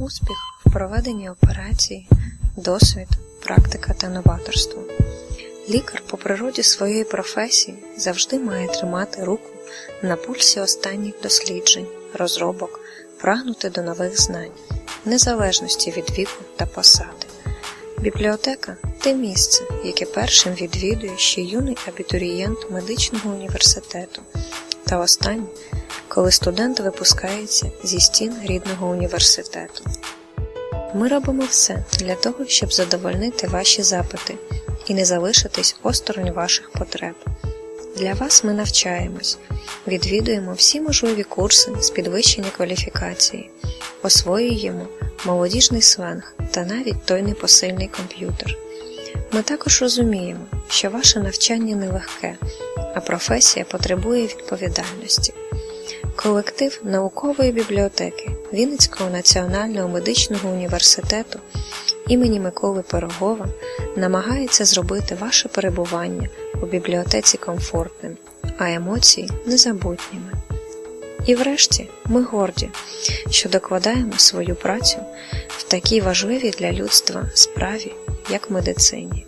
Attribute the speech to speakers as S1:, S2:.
S1: успіх в проведенні операції, досвід, практика та новаторство. Лікар по природі своєї професії завжди має тримати руку на пульсі останніх досліджень, розробок, прагнути до нових знань, незалежності від віку та посади. Бібліотека те місце, яке першим відвідує ще юний абітурієнт медичного університету, та останнє, коли студент випускається зі стін рідного університету. Ми робимо все для того, щоб задовольнити ваші запити і не залишитись осторонь ваших потреб. Для вас ми навчаємось, відвідуємо всі можливі курси з підвищення кваліфікації, освоюємо молодіжний сленг та навіть той непосильний комп'ютер. Ми також розуміємо, що ваше навчання нелегке, а професія потребує відповідальності. Колектив наукової бібліотеки Вінницького національного медичного університету імені Миколи Пирогова намагається зробити ваше перебування у бібліотеці комфортним, а емоції незабутніми. І врешті ми горді, що докладаємо свою працю в такій важливій для людства справі, як медицині.